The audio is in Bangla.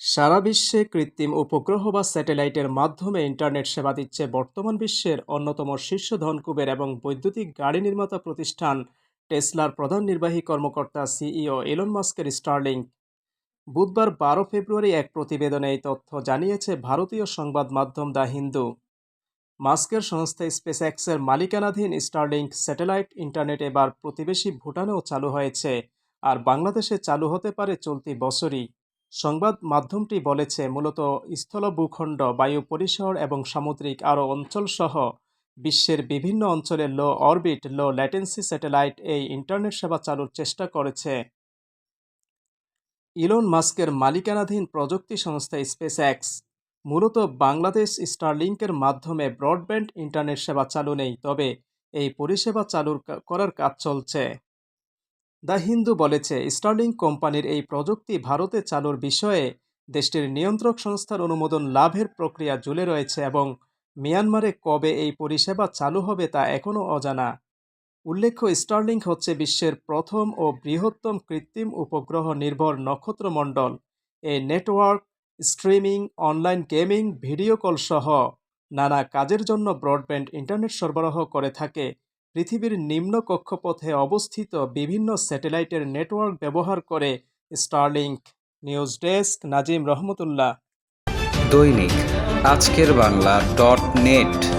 সারা বিশ্বে কৃত্রিম উপগ্রহ বা স্যাটেলাইটের মাধ্যমে ইন্টারনেট সেবা দিচ্ছে বর্তমান বিশ্বের অন্যতম শীর্ষ ধনকুবের এবং বৈদ্যুতিক গাড়ি নির্মাতা প্রতিষ্ঠান টেসলার প্রধান নির্বাহী কর্মকর্তা সিইও এলন মাস্কের স্টারলিংক। বুধবার বারো ফেব্রুয়ারি এক প্রতিবেদনে এই তথ্য জানিয়েছে ভারতীয় সংবাদ মাধ্যম দ্য হিন্দু। মাস্কের সংস্থা স্পেসএক্সের মালিকানাধীন স্টারলিংক স্যাটেলাইট ইন্টারনেট এবার প্রতিবেশী ভুটানেও চালু হয়েছে, আর বাংলাদেশে চালু হতে পারে চলতি বছরই। সংবাদ মাধ্যমটি বলেছে, মূলত স্থল ভূখণ্ড, বায়ু পরিসর এবং সামুদ্রিক আরও অঞ্চলসহ বিশ্বের বিভিন্ন অঞ্চলে low orbit low latency satellite এই ইন্টারনেট সেবা চালুর চেষ্টা করেছে। ইলন মাস্কের মালিকানাধীন প্রযুক্তি সংস্থা স্পেসএক্স মূলত বাংলাদেশ স্টারলিংকের মাধ্যমে ব্রডব্যান্ড ইন্টারনেট সেবা চালু নেই, তবে এই পরিষেবা চালুর করার কাজ চলছে। দ্য হিন্দু বলেছে, স্টার্লিং কোম্পানির এই প্রযুক্তি ভারতে চালুর বিষয়ে দেশটির নিয়ন্ত্রক সংস্থার অনুমোদন লাভের প্রক্রিয়া ঝুলে রয়েছে এবং মিয়ানমারে কবে এই পরিষেবা চালু হবে তা এখনও অজানা। উল্লেখ্য, স্টার্লিং হচ্ছে বিশ্বের প্রথম ও বৃহত্তম কৃত্রিম উপগ্রহ নির্ভর নক্ষত্রমণ্ডল। এই network, streaming, online gaming, video call সহ নানা কাজের জন্য ব্রডব্যান্ড ইন্টারনেট সরবরাহ করে থাকে। পৃথিবীর নিম্ন কক্ষপথে অবস্থিত বিভিন্ন স্যাটেলাইটের নেটওয়ার্ক ব্যবহার করে Starlink news desk Nazim Rahmatullah. Dainik Ajker Bangla dot net.